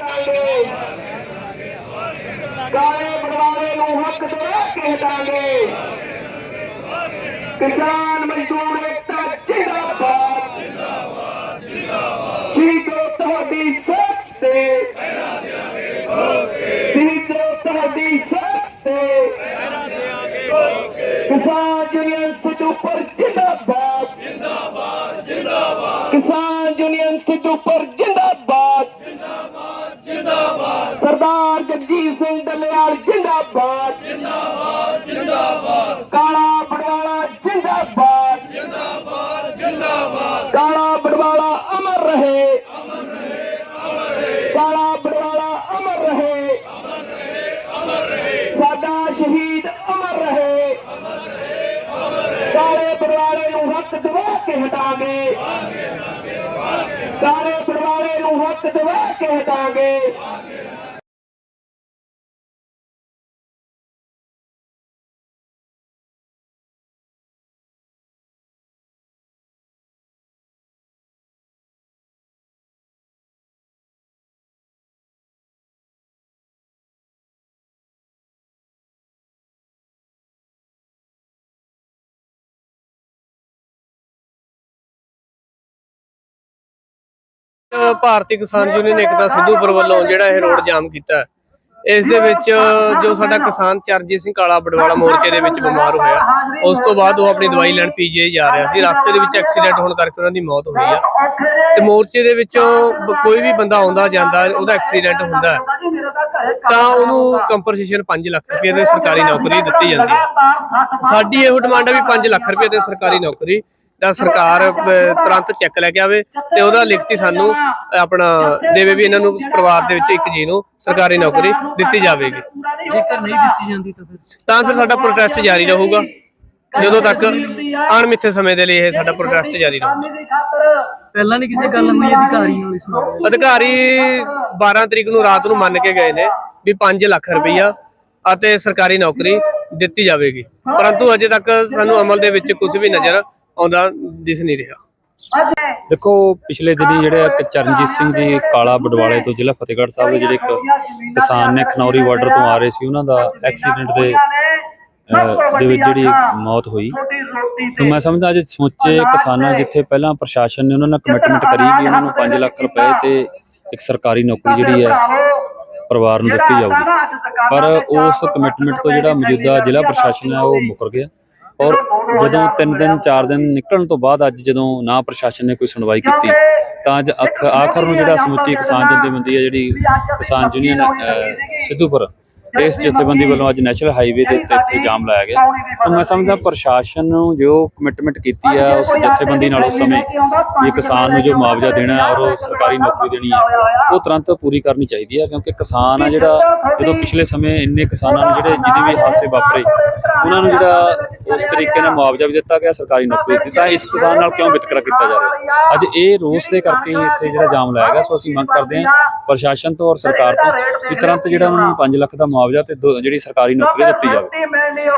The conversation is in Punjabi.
ਹਟਾਂਗੇ ਕਾਲੇ ਬਨਵਾਰੇ ਨੂੰ ਹੱਕ ਦੇ ਕੇ ਹਟਾਂਗੇ ਕਿਸਾਨ ਮਜ਼ਦੂਰ ਏਕਤਾ ਜਿੰਦਾਬਾਦ ਜਿੰਦਾਬਾਦ ਜਿੰਦਾਬਾਦ ਠੀਕ ਹੋ ਤੁਹਾਡੀ ਸੋਚ ਤੇ ਠੀਕ ਹੋ ਤੁਹਾਡੀ ਸੋਚ ਤੇ ਕਿਸਾਨ ਯੂਨੀਅਨ ਸਿੱਧੂਪੁਰ ਜਿੰਦਾਬਾਦ ਜਿੰਦਾਬਾਦ ਜਿੰਦਾਬਾਦ ਕਿਸਾਨ ਯੂਨੀਅਨ ਸਿੱਧੂਪੁਰ ਜਿੰਦਾਬਾਦ ਜਿੰਦਾਬਾਦ ਜਿੰਦਾਬਾਦ ਜਿੰਦਾਬਾਦ। ਕਾਲਾ ਬੜਵਾਲਾ ਜਿੰਦਾਬਾਦ। ਜਿੰਦਾਬਾਦ ਜਿੰਦਾਬਾਦ। ਕਾਲਾ ਬੜਵਾਲਾ ਅਮਰ ਰਹੇ। ਅਮਰ ਰਹੇ ਅਮਰ ਰਹੇ। ਕਾਲਾ ਬੜਵਾਲਾ ਅਮਰ ਰਹੇ। ਅਮਰ ਰਹੇ ਅਮਰ ਰਹੇ। ਸਾਡਾ ਸ਼ਹੀਦ ਅਮਰ ਰਹੇ। ਕਾਲੇ ਪਰਿਵਾਰੇ ਨੂੰ ਹੱਕ ਦਿਵਾ ਕੇ ਹਟਾਂਗੇ। ਕਾਲੇ ਪਰਿਵਾਰੇ ਨੂੰ ਹੱਕ ਦਿਵਾ ਕੇ ਹਟਾਂਗੇ। ਭਾਰਤੀ ਕਿਸਾਨ ਯੂਨੀਅਨ ਏਕਤਾ ਸਿੱਧੂਪੁਰ ਵੱਲੋਂ ਜਿਹੜਾ ਇਹ ਰੋਡ ਜਾਮ ਕੀਤਾ ਇਸ ਦੇ ਵਿੱਚ ਜੋ ਸਾਡਾ ਕਿਸਾਨ ਚਰਨਜੀਤ ਸਿੰਘ ਕਾਲਾ ਬੜਵਾਲਾ ਮੋਰਚੇ ਦੇ ਵਿੱਚ ਬਿਮਾਰ ਹੋਇਆ, ਉਸ ਤੋਂ ਬਾਅਦ ਉਹ ਆਪਣੀ ਦਵਾਈ ਲੈਣ ਪੀਜੀਆਈ ਜਾ ਰਿਹਾ ਸੀ, ਰਸਤੇ ਦੇ ਵਿੱਚ ਐਕਸੀਡੈਂਟ ਹੋਣ ਕਰਕੇ ਉਹਨਾਂ ਦੀ ਮੌਤ ਹੋਈ ਆ। ਤੇ ਮੋਰਚੇ ਦੇ ਵਿੱਚੋਂ ਕੋਈ ਵੀ ਬੰਦਾ ਆਉਂਦਾ ਜਾਂਦਾ, ਉਹਦਾ ਐਕਸੀਡੈਂਟ ਹੁੰਦਾ ਤਾਂ ਉਹਨੂੰ ਕੰਪਨਸੇਸ਼ਨ 5 ਲੱਖ ਰੁਪਏ ਦੀ ਸਰਕਾਰੀ ਨੌਕਰੀ ਦਿੱਤੀ ਜਾਂਦੀ ਹੈ। ਸਾਡੀ ਇਹੋ ਡਿਮਾਂਡ ਹੈ ਵੀ 5 ਲੱਖ ਰੁਪਏ ਤੇ ਸਰਕਾਰੀ ਨੌਕਰੀ ਦਾ ਸਰਕਾਰ ਤੁਰੰਤ ਚੈੱਕ ਲੈ ਕੇ ਆਵੇ ਤੇ ਉਹਦਾ ਲਿਖਤੀ ਸਾਨੂੰ ਆਪਣਾ ਦੇਵੇ ਵੀ ਇਹਨਾਂ ਨੂੰ ਪਰਿਵਾਰ ਦੇ ਵਿੱਚ ਇੱਕ ਜੀ ਨੂੰ ਸਰਕਾਰੀ ਨੌਕਰੀ ਦਿੱਤੀ ਜਾਵੇਗੀ। ਜੇਕਰ ਨਹੀਂ ਦਿੱਤੀ ਜਾਂਦੀ ਤਾਂ ਫਿਰ? ਤਾਂ ਫਿਰ ਸਾਡਾ ਪ੍ਰੋਟੈਸਟ ਜਾਰੀ ਰਹੂਗਾ। ਜਦੋਂ ਤੱਕ ਅਣਮਿੱਥੇ ਸਮੇਂ ਦੇ ਲਈ ਇਹ ਸਾਡਾ ਪ੍ਰੋਟੈਸਟ ਜਾਰੀ ਰਹੂਗਾ ਪਹਿਲਾਂ ਨਹੀਂ ਕਿਸੇ ਗੱਲ ਹੋਈ ਅਧਿਕਾਰੀ ਨਾਲ ਇਸ ਮਾਮਲੇ ਅਧਿਕਾਰੀ 12 ਤਰੀਕ ਨੂੰ ਰਾਤ ਨੂੰ ਮੰਨ ਕੇ ਗਏ ਨੇ ਵੀ 5 ਲੱਖ ਰੁਪਈਆ ਅਤੇ ਸਰਕਾਰੀ ਨੌਕਰੀ ਦਿੱਤੀ ਜਾਵੇਗੀ। ਪਰੰਤੂ ਅਜੇ ਤੱਕ ਸਾਨੂੰ ਅਮਲ ਦੇ ਵਿੱਚ ਕੁਝ ਵੀ ਨਜ਼ਰ ਆਉਂਦਾ ਦਿਸ ਨਹੀਂ ਰਿਹਾ। ਦੇਖੋ, ਪਿਛਲੇ ਦਿਨੀ ਜਿਹੜੇ ਇੱਕ ਚਰਨਜੀਤ ਸਿੰਘ ਜੀ ਕਾਲਾ ਬਡਵਾਲੇ ਤੋਂ ਜ਼ਿਲ੍ਹਾ ਫਤਿਹਗੜ੍ਹ ਸਾਹਿਬ ਦੇ ਜਿਹੜੇ ਇੱਕ ਕਿਸਾਨ ਨੇ ਖਨੌਰੀ ਬਾਰਡਰ ਤੋਂ ਆ ਰਹੇ ਸੀ, ਉਹਨਾਂ ਦਾ ਐਕਸੀਡੈਂਟ ਦੇ ਦੇ ਵਿੱਚ ਜਿਹੜੀ ਮੌਤ ਹੋਈ। ਤੇ ਮੈਂ ਸਮਝਦਾ ਅੱਜ ਸਮੁੱਚੇ ਕਿਸਾਨਾਂ ਜਿੱਥੇ ਪਹਿਲਾਂ ਪ੍ਰਸ਼ਾਸਨ ਨੇ ਉਹਨਾਂ ਨਾਲ ਕਮਿਟਮੈਂਟ ਕਰੀ ਵੀ ਉਹਨਾਂ ਨੂੰ 5 ਲੱਖ ਰੁਪਏ ਤੇ ਇੱਕ ਸਰਕਾਰੀ ਨੌਕਰੀ ਜਿਹੜੀ ਹੈ, ਪਰਿਵਾਰ ਨੂੰ ਦਿੱਤੀ ਜਾਊਗੀ। ਪਰ ਉਸ ਕਮਿਟਮੈਂਟ ਤੋਂ ਜਿਹੜਾ ਮੌਜੂਦਾ ਜ਼ਿਲ੍ਹਾ ਪ੍ਰਸ਼ਾਸਨ ਹੈ, ਉਹ ਮੁਕਰ ਗਿਆ। ਔਰ ਜਦੋਂ 3 ਦਿਨ 4 ਦਿਨ ਨਿਕਲਣ ਤੋਂ ਬਾਅਦ ਅੱਜ ਜਦੋਂ ਨਾ ਪ੍ਰਸ਼ਾਸਨ ਨੇ ਕੋਈ ਸੁਣਵਾਈ ਕੀਤੀ, ਤਾਂ ਅੱਜ ਅਖ- ਆਖਰ ਨੂੰ ਜਿਹੜਾ ਸਮੁੱਚੀ ਕਿਸਾਨ ਜਥੇਬੰਦੀ ਹੈ, ਜਿਹੜੀ ਕਿਸਾਨ ਯੂਨੀਅਨ ਸਿੱਧੂਪੁਰ, ਇਸ ਜਥੇਬੰਦੀ ਵੱਲੋਂ ਅੱਜ ਨੈਸ਼ਨਲ ਹਾਈਵੇ ਦੇ ਉੱਤੇ ਇੱਥੇ ਜਾਮ ਲਾਇਆ ਗਿਆ। ਤਾਂ ਮੈਂ ਸਮਝਦਾ ਪ੍ਰਸ਼ਾਸਨ ਨੂੰ ਜੋ ਕਮਿਟਮੈਂਟ ਕੀਤੀ ਆ ਉਸ ਜਥੇਬੰਦੀ ਨਾਲ ਉਸ ਸਮੇਂ ਵੀ ਕਿਸਾਨ ਨੂੰ ਜੋ ਮੁਆਵਜ਼ਾ ਦੇਣਾ ਔਰ ਉਹ ਸਰਕਾਰੀ ਨੌਕਰੀ ਦੇਣੀ ਹੈ, ਉਹ ਤੁਰੰਤ ਪੂਰੀ ਕਰਨੀ ਚਾਹੀਦੀ ਹੈ, ਕਿਉਂਕਿ ਕਿਸਾਨ ਆ ਜਿਹੜਾ ਜਦੋਂ ਪਿਛਲੇ ਸਮੇਂ ਇੰਨੇ ਕਿਸਾਨਾਂ ਨੂੰ ਜਿਹੜੇ ਜਿਹਦੇ ਵੀ ਹਾਦਸੇ ਵਾਪਰੇ, ਉਹਨਾਂ ਨੂੰ ਜਿਹੜਾ ਉਸ ਤਰੀਕੇ ਨਾਲ ਮੁਆਵਜ਼ਾ ਵੀ ਦਿੱਤਾ ਗਿਆ ਸਰਕਾਰੀ ਨੌਕਰੀ ਦਿੱਤੀ ਇਸ ਕਿਸਾਨ ਨਾਲ ਕਿਉਂ ਵਿਤਕਰਾ ਕੀਤਾ ਜਾ ਰਿਹਾ? ਅੱਜ ਇਹ ਰੋਸ ਦੇ ਕਰਕੇ ਹੀ ਇੱਥੇ ਜਿਹੜਾ ਜਾਮ ਲਾਇਆ ਗਿਆ ਸੋ ਅਸੀਂ ਮੰਗ ਕਰਦੇ ਹਾਂ ਪ੍ਰਸ਼ਾਸਨ ਤੋਂ ਔਰ ਸਰਕਾਰ ਤੋਂ ਵੀ ਤੁਰੰਤ ਜਿਹੜਾ ਉਹਨਾਂ ਨੂੰ 5 ਲੱਖ ਦਾ ਮੁਆਵਜ਼ਾ ਤੇ ਜਿਹੜੀ ਸਰਕਾਰੀ ਨੌਕਰੀ ਦਿੱਤੀ ਜਾਵੇ।